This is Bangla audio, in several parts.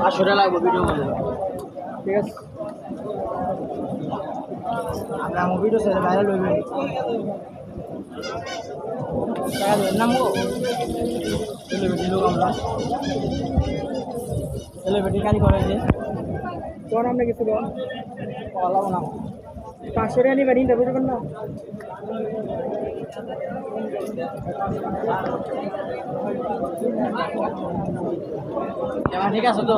টাকা লাগবে ভিডিও করলে ঠিক আছে। আমরা আমার ভিডিও ছেড়ে ভাইরাল হইবে টাকা দেবেন নামবো? আমরা সেলিব্রিটি কারি করে যে। তোর নামে কিছু দেওয়া পালাবো না। পাঁচশো টাকা নিবেন ইন্টারভিউ দেবেন না? ঠিক আছে তো।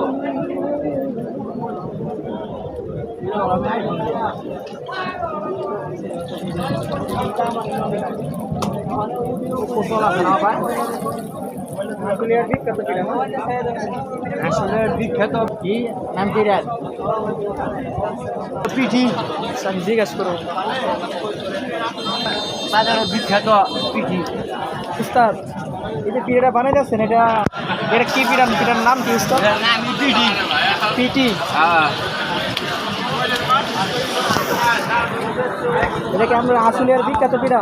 আসলে বিখ্যাত কি? নাম কি পিঠি আমি জিজ্ঞাসা করো বাজারের বিখ্যাত পিঠি। উস্তাদ এই যে পিঠাটা বানাই যাচ্ছেন এটা এটা কি পিঠা? পিঠার নাম কি উস্তাদ? পিঠি। পিঠি। এটা কি আমরা আসুলিয়ার বিখ্যাত পিঠা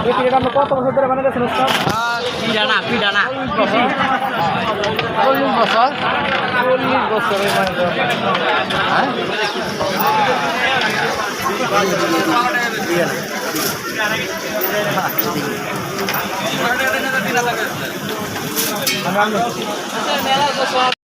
এই পিঠাটা আমরা কত বছর ধরে বানাই যাচ্ছেন উস্তাদ? পিঠা না পিঠা না পিঠি চল্লিশ বছর চল্লিশ বছরের মানে হ্যাঁ আমরা